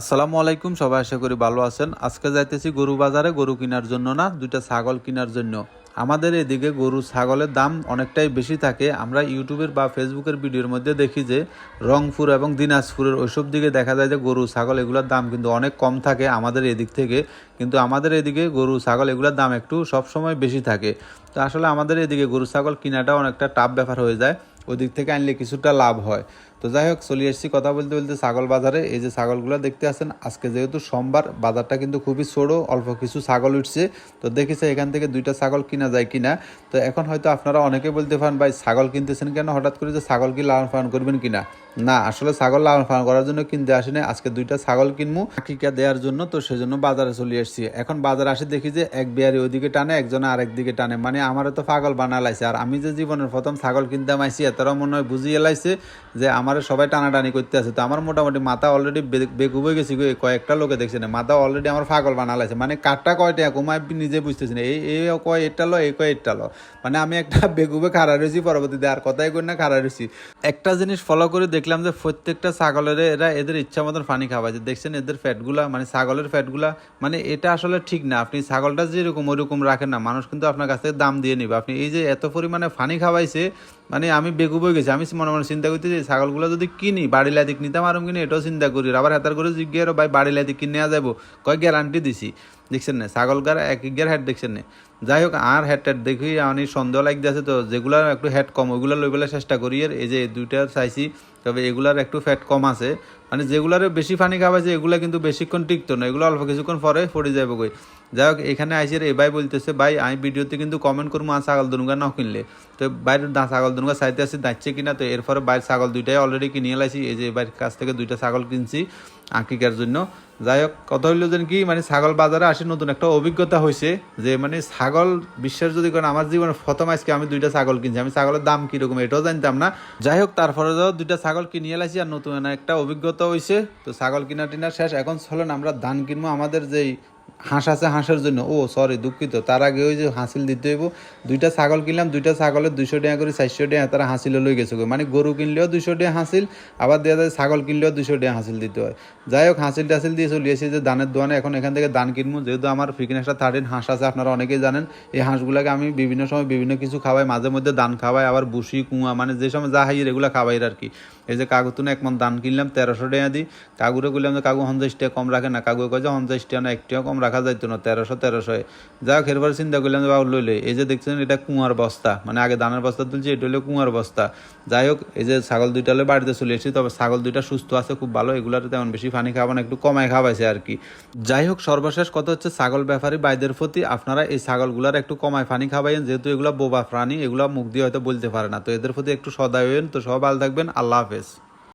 আসসালামু আলাইকুম, সবাই আশা করি ভালো আছেন। আজকে যাইতেছি গরু বাজারে, গরু কেনার জন্য না, দুইটা ছাগল কেনার জন্য। আমাদের এদিকে গরু ছাগলের দাম অনেকটাই বেশি থাকে। আমরা ইউটিউবের বা ফেসবুকের ভিডিওর মধ্যে দেখি যে, রংপুর এবং দিনাজপুরের ওইসব দিকে দেখা যায় যে, গরু, ছাগল এগুলোর দাম কিন্তু অনেক কম থাকে আমাদের এদিক থেকে। কিন্তু আমাদের এদিকে গরু, ছাগল এগুলোর দাম একটু সবসময় বেশি থাকে। তো আসলে আমাদের এদিকে গরু, ছাগল কেনাটা অনেকটা টাফ ব্যাপার হয়ে যায়। ওই দিক থেকে আনলে কিছুটা লাভ হয়। তো যাই হোক, চলে এসেছি কথা বলতে বলতে ছাগল বাজারে। এই যে ছাগলগুলো দেখতে আছেন, আজকে যেহেতু সোমবার, বাজারটা কিন্তু খুবই ছোটো অল্প কিছু ছাগল উঠছে। তো দেখেছে এখান থেকে দুইটা ছাগল কিনা যায় কিনা। তো এখন হয়তো আপনারা অনেকে বলতে পারেন, ভাই, ছাগল কিনতেছেন কেন? হঠাৎ করে যে ছাগল কি লালন পালন করবেন কিনা? না, আসলে ছাগল লালন পালন করার জন্য কিনতে আসিনি আজকে দুইটা ছাগল কিনবো আকিকা দেওয়ার জন্য। তো সেজন্য বাজারে চলে এসেছি। এখন বাজারে আসে দেখি যে এক বিয়ারি ওইদিকে টানে, একজনে আরেক দিকে টানে। মানে আমারও তো পাগল বানা লাইছে আর আমি যে জীবনের প্রথম ছাগল কিনতে মাইছি এতটাও মনে হয় বুঝিয়ে লাইছে যে আমার সবাই টানাটানি করতে আছে তো আমার মোটামুটি মাথা অলরেডি বেগুব হয়ে গেছি কয়েকটা লোকে দেখছে না। মাথা অলরেডি আমার ফাগল বানা লাইছে মানে কাঠটা কয়টা কমায় নিজে বুঝতেছি না। এই এই কয় এটা লো, এই কয় এটা লো। মানে আমি একটা বেগুবে খাড়া রয়েছি পরবর্তীতে, আর কথাই করি না, খাড়া রয়েছি। একটা জিনিস ফলো করে দেখলাম যে, প্রত্যেকটা ছাগলের এরা এদের ইচ্ছা মতন পানি খাওয়াচ্ছে দেখছেন এদের ফ্যাটগুলা মানে ছাগলের ফ্যাটগুলা মানে এটা আসলে ঠিক না। আপনি ছাগলটা যেরকম ওইরকম রাখেন না, মানুষ কিন্তু আপনার কাছ থেকে দাম দিয়ে নিবে। আপনি এই যে এত পরিমাণে পানি খাওয়াইছে মানে আমি বেগুব হয়ে গেছি। আমি মনে মনে চিন্তা করতে যে ছাগলগুলো যদি কিনি, বাড়ি লাইতে নিতাম আরম কিনে, এটাও চিন্তা করি। আবার হাতার করে জিজ্ঞেস ভাই, বাড়ি লাইতে কিনে যাব কয়, গ্যারান্টি দিছি। দেখছেন না? ছাগল গার এক গিয়ার হেড দেখছেন না? যাই হোক, আর হেড টেড দেখি, আমি সন্দেহ লাগতে আছে তো, যেগুলো একটু হেড কম, ওইগুলো লই বেলা চেষ্টা করি। আর এই যে দুইটা চাইছি, তবে এগুলার একটু ফ্যাট কম আছে। মানে যেগুলার বেশি পানি খাওয়াছে এগুলো কিন্তু বেশিক্ষণ টিকতো না, এগুলো অল্প কিছুক্ষণ পরে পড়ে যাবে কই। যাই হোক, এখানে আইসি এ ভাই বলতেছে, ভাই, আমি ভিডিওতে কিন্তু কমেন্ট করব আর ছাগল দুনুগা না কিনলে। তো বাইরের দা ছাগল দুনুগা চাইতে আসি দাঁড়ছে কিনা, তো এরপরে বাইরের ছাগল দুইটাই অলরেডি কিনে লাইছি। এই যে বাইরের কাছ থেকে দুইটা ছাগল কিনছি। আঁকিকার জন্য। যাই হোক কথা হইল যেন কি মানে ছাগল বাজারে আসে নতুন একটা অভিজ্ঞতা হয়েছে যে মানে ছাগল বিশ্বাস যদি করেন, আমার জীবনে প্রথম আজকে আমি দুইটা ছাগল কিনছি। আমি ছাগলের দাম কীরকম এটাও জানতাম না। যাই হোক তারপরে যাও, দুইটা ছাগল কিনিয়ে লাইছি আর নতুন একটা অভিজ্ঞতা হয়েছে তো ছাগল কিনা টিনা শেষ। এখন চলেন আমরা ধান কিনবো। আমাদের যেই হাঁস আছে হাঁসের জন্য। ও সরি দুঃখিত। তার আগে ওই যে হাসিল দিতে হইব, দুইটা ছাগল কিনলাম, দুইটা ছাগলের দুইশো টাকা করে, চারশো টাকা তারা হাসিল লই গেছে। মানে গরু কিনলেও দুইশো টাকা হাসিল, আবার দেওয়া যায় ছাগল কিনলেও দুইশো টাকা হাসিল দিতে হয়। যাই হোক, হাসিল টাসিল দিয়ে চলে এসেছি যে ধানের দোয়ানে। এখন এখান থেকে ধান কিনবো। যেহেতু আমার ফিকনেসটা থার্টিন হাঁস আছে, আপনারা অনেকেই জানেন, এই হাঁসগুলোকে আমি বিভিন্ন সময় বিভিন্ন কিছু খাওয়াই, মাঝে মধ্যে ধান খাওয়াই, আবার বুসি কুয়া মানে যে সময় যা হাই এগুলো খাওয়াই আর কি। এই যে কাগু তুনে এক ধান কিনলাম, তেরোশো টাকা দিই কাগুরে বললাম যে কাগু পঞ্চাশ টাকা কম রাখে না। কাগু কয়ে যে পঞ্চাশ টাকা না, এক টাকা কম রাখা যাইতো না, তেরোশো তেরোশো। যা এরপর চিন্তা করলাম যে, বাবু লইলে এই যে দেখছেন, এটা কুয়ার বস্তা। মানে আগে ধানের বস্তা তুলছি, এটা হলো কুয়ার বস্তা। যাই হোক, এই যে ছাগল দুইটা হলে বাড়িতে চলে এসেছি, তবে ছাগল দুইটা সুস্থ আছে, খুব ভালো। এগুলার তেমন বেশি পানি খাওয়া না একটু কমায় খাওয়াইছে আর কি। যাই হোক, সর্বশেষ কথা হচ্ছে, ছাগল ব্যাপারী বাইদের প্রতি আপনারা এই ছাগলগুলার একটু কমায় পানি খাওয়াইন যেহেতু এগুলা বোবা প্রাণী, এগুলা মুখ দিয়ে হয়তো বলতে পারে না। তো এদের প্রতি একটু সদয় হইন তো সব ভালো থাকবেন, আল্লাহ হাফেজ।